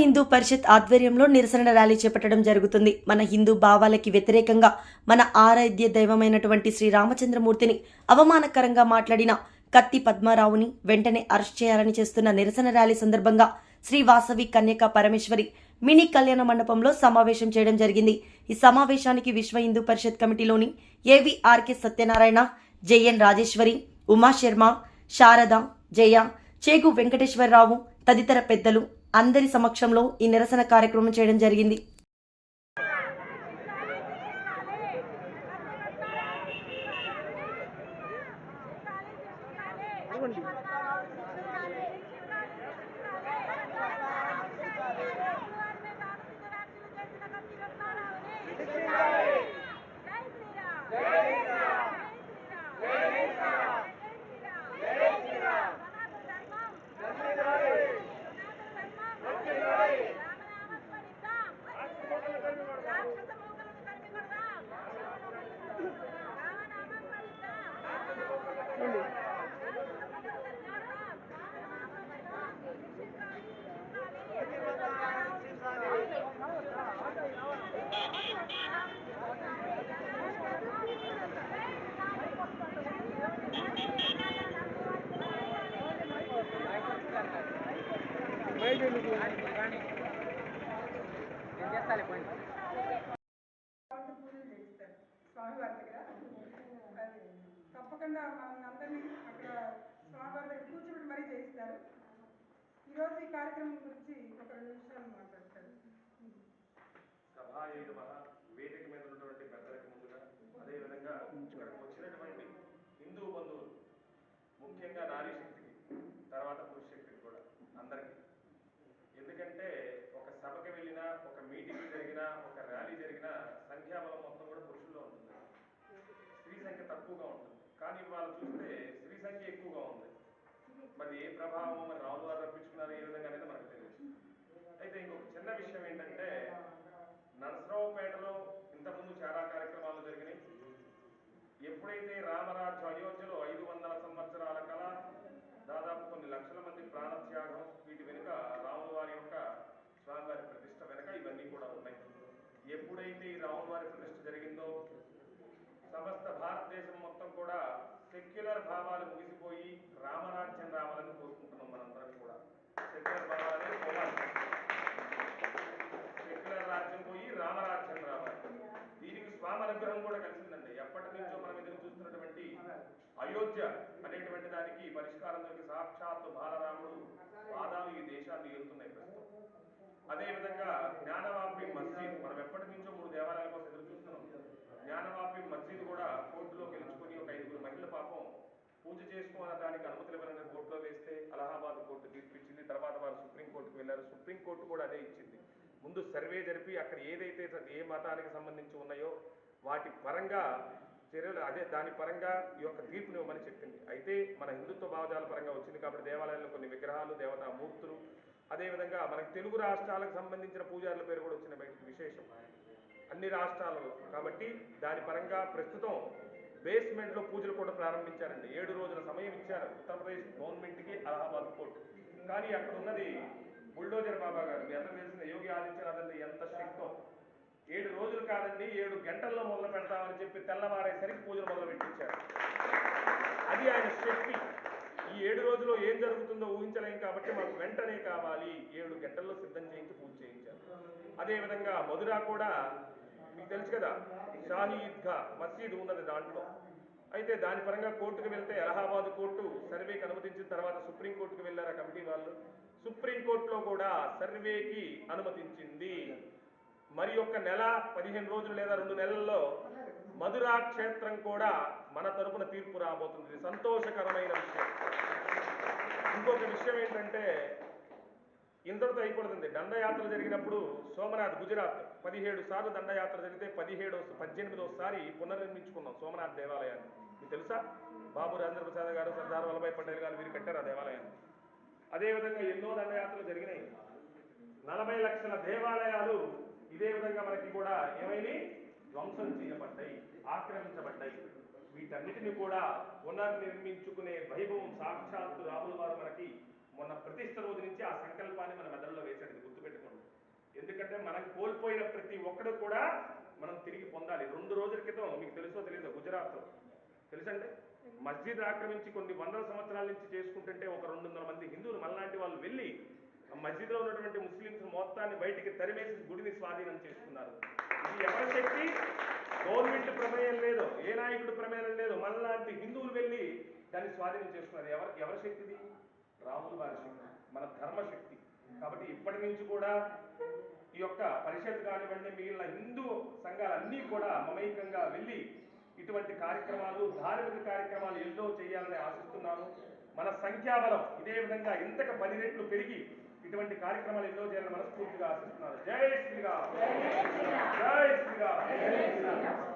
హిందూ పరిషత్ ఆధ్వర్యంలో నిరసన ర్యాలీ చేపట్టడం జరుగుతుంది. మన హిందూ భావాలకి వ్యతిరేకంగా మన ఆరాధ్య దైవమైనటువంటి శ్రీ రామచంద్రమూర్తిని అవమానకరంగా మాట్లాడిన కత్తి పద్మారావుని వెంటనే అరెస్ట్ చేయాలని చేస్తున్న నిరసన ర్యాలీ సందర్భంగా శ్రీ వాసవి కన్యక పరమేశ్వరి మినీ కళ్యాణ మండపంలో సమావేశం చేయడం జరిగింది. ఈ సమావేశానికి Vishwa Hindu Parishad కమిటీలోని A V R K Satyanarayana J N Rajeshwari Uma Sharma Sharada Jaya Chegu Venkateswararao తదితర పెద్దలు అందరి సమక్షంలో ఈ నిరసన కార్యక్రమం చేయడం జరిగింది. వాళ్ళు పూజలు చేయిస్తారు స్వామివారి దగ్గర తప్పకుండా మనల్ని అందరినీ అక్కడ స్వామివారి దగ్గర కూర్చోబెట్టి మరీ చేయిస్తారు ఈరోజు ఈ కార్యక్రమం గురించి ఒక రెండు నిమిషాలు మాట్లాడతారు సభాయేడు మహా వేదిక మీద ఉన్నటువంటి పెద్దలకు ముందుగా అదేవిధంగా ఇక్కడికి వచ్చినటువంటి హిందూ బంధువులు ముఖ్యంగా నారీ శక్తికి తర్వాత పురుష శక్తికి కూడా అందరికీ ఎందుకంటే ఒక సభకి వెళ్ళినా ఒక మీటింగ్ జరిగినా ఒక ర్యాలీ జరిగినా సంఖ్యాబలం మొత్తం కూడా పురుషుల్లో ఉంటుంది స్త్రీ సంఖ్య తక్కువగా ఉంటుంది. కానీ ఇవాళ చూస్తే స్త్రీ సంఖ్య ఎక్కువగా ఉంది. మరి ఏ ప్రభావం మరి రాములు వారు రప్పించుకున్నారు ఏ విధంగా అనేది మనకు తెలియదు. అయితే ఇంకొక చిన్న విషయం ఏంటంటే నరసరావుపేటలో ఇంతకుముందు చాలా కార్యక్రమాలు జరిగినాయి. ఎప్పుడైతే రామరాజ్యం అయోధ్యలో ఐదు వందల సంవత్సరాల కల దాదాపు కొన్ని లక్షల మంది ప్రాణత్యాగం వీటి వెనుక రాముల వారి యొక్క స్వామివారి ప్రతిష్ట వెనుక ఇవన్నీ కూడా ఉన్నాయి. ఎప్పుడైతే ఈ రాముల వారి ప్రతిష్ట జరిగిందో సమస్త భారతదేశం మొత్తం కూడా సెక్యులర్ భావాలు ముగిసిపోయి రామరాజ్యం రావాలని కోరుకుంటున్నాం మనందరం కూడా. సెక్యులర్ భావాలే పోవాలి. సెక్యులర్ రాజ్యం పోయి రామరాజ్యం రావాలి. దీనికి స్వామి అనుగ్రహం కూడా కలిసిందండి. ఎప్పటి నుంచో మనం ఎదురు చూస్తున్నటువంటి అయోధ్య అనేటువంటి దానికి పరిష్కారం దొరికి సాక్షాత్తు బాలరాముడు పాదాలు ఈ దేశాన్ని ఏలుతున్నాయి ప్రస్తుతం. అదేవిధంగా జ్ఞానవాపి మస్జిద్ మనం ఎప్పటి నుంచో మూడు దేవాలయాల కోసం ఎదురు చూస్తున్నాం జ్ఞానవాపి కూడా కోర్టులో గెలుచుకుని ఒక ఐదుగురు మహిళల పాపం పూజ చేసుకోవడానికి అనుమతులు ఇవ్వాలని కోర్టులో వేస్తే అలహాబాద్ కోర్టు తీర్పు ఇచ్చింది. తర్వాత వారు సుప్రీంకోర్టుకు వెళ్ళారు. సుప్రీంకోర్టు కూడా అదే ఇచ్చింది. ముందు సర్వే జరిపి అక్కడ ఏదైతే ఏ మతానికి సంబంధించి ఉన్నాయో వాటి పరంగా చర్యలు అదే దాని పరంగా ఈ యొక్క తీర్పుని ఇవ్వమని చెప్పింది. అయితే మన హిందుత్వ భావజాల పరంగా వచ్చింది కాబట్టి దేవాలయాల్లో కొన్ని విగ్రహాలు దేవతా మూర్తులు అదేవిధంగా మనకి తెలుగు రాష్ట్రాలకు సంబంధించిన పూజారుల పేరు కూడా వచ్చిన విశేషం. అన్ని రాష్ట్రాలలో. కాబట్టి దాని పరంగా ప్రస్తుతం బేస్మెంట్లో పూజలు కూడా ప్రారంభించారండి. ఏడు రోజుల సమయం ఇచ్చారు. ఉత్తరప్రదేశ్ గవర్నమెంట్కి అలహాబాద్ కోర్టు. కానీ అక్కడ ఉన్నది బుల్డోజర్ బాబా గారు. మీ అందరూ తెలిసిన యోగి ఆదిత్యనాథ్ అండి ఎంత స్ట్రిక్టో. ఏడు రోజులు కాదండి ఏడు గంటల్లో మొదలు పెడతామని చెప్పి తెల్లవారేసరికి పూజలు మొదలు పెట్టించారు. అది ఆయన శక్తి. ఈ ఏడు రోజుల్లో ఏం జరుగుతుందో ఊహించలేం కాబట్టి మాకు వెంటనే కావాలి. ఏడు గంటల్లో సిద్ధం చేయించి పూజ చేయించారు. అదేవిధంగా మధుర కూడా మీకు తెలుసు కదా షాహీ ఈద్గా ఉన్నది దాంట్లో. అయితే దాని పరంగా కోర్టుకు వెళ్తే అలహాబాద్ కోర్టు సర్వేకి అనుమతించిన తర్వాత సుప్రీంకోర్టుకు వెళ్ళారు ఆ కమిటీ వాళ్ళు. సుప్రీం కోర్టులో కూడా సర్వేకి అనుమతించింది. మరి ఒక నెల పదిహేను రోజులు లేదా రెండు నెలల్లో మధురా క్షేత్రం కూడా మన తరపున తీర్పు రాబోతుంది. సంతోషకరమైన విషయం. ఇంకొక విషయం ఏంటంటే ఇంతటితో అయిపోతుంది. దండయాత్ర జరిగినప్పుడు సోమనాథ్ గుజరాత్. పదిహేడు సార్లు దండయాత్ర జరిగితే పదిహేడో పద్దెనిమిదోసారి పునర్నిర్మించుకున్నాం సోమనాథ్ దేవాలయాన్ని. మీకు తెలుసా? బాబు రాజేంద్ర ప్రసాద్ గారు సర్దార్ వల్లభాయ్ పటేల్ గారు వీరు కట్టారు ఆ దేవాలయాన్ని. అదేవిధంగా ఎన్నో దండయాత్రలు జరిగినాయి. నలభై లక్షల దేవాలయాలు ఇదే విధంగా మనకి కూడా ఏమైనాయి ధ్వంసం చేయబడ్డాయి ఆక్రమించబడ్డాయి. వీటన్నిటిని కూడా పునర్నిర్మించుకునే వైభవం సాక్షాత్తు రాముల వారు మనకి మొన్న ప్రతిష్ట రోజు నుంచి ఆ సంకల్పాన్ని మన మెదడులో వేసాడు ఎందుకంటే మనం కోల్పోయిన ప్రతి ఒక్కడు కూడా మనం తిరిగి పొందాలి. రెండు రోజుల క్రితం మీకు తెలుసో తెలియదు గుజరాత్ తెలుసండి? మస్జిద్ ఆక్రమించి కొన్ని వందల సంవత్సరాల నుంచి చేసుకుంటుంటే ఒక రెండు వందల మంది హిందువులు మనలాంటి వాళ్ళు వెళ్ళి ఆ మస్జిద్లో ఉన్నటువంటి ముస్లింస్ మొత్తాన్ని బయటికి తరిమేసి గుడిని స్వాధీనం చేసుకున్నారు. ఇది ఎవరి శక్తి? గవర్నమెంట్ ప్రమేయం లేదు ఏ నాయకుడు ప్రమేయం లేదు. మనలాంటి హిందువులు వెళ్ళి దాన్ని స్వాధీనం చేసుకున్నారు. ఎవరి ఎవరి శక్తిది? రాముల వారి శక్తి మన ధర్మశక్తి. కాబట్టి ఇప్పటి నుంచి కూడా ఈ యొక్క పరిషత్ కానివ్వండి మిగిలిన హిందూ సంఘాలన్నీ కూడా మమైకంగా వెళ్ళి ఇటువంటి కార్యక్రమాలు ధార్మిక కార్యక్రమాలు ఎన్నో చేయాలని ఆశిస్తున్నాను. మన సంఖ్యాబలం ఇదే విధంగా ఇంతకు పది రెట్లు పెరిగి ఇటువంటి కార్యక్రమాలు ఎన్నో చేయాలని మనస్ఫూర్తిగా ఆశిస్తున్నాను. జై శ్రీరామ్! జై శ్రీరామ్!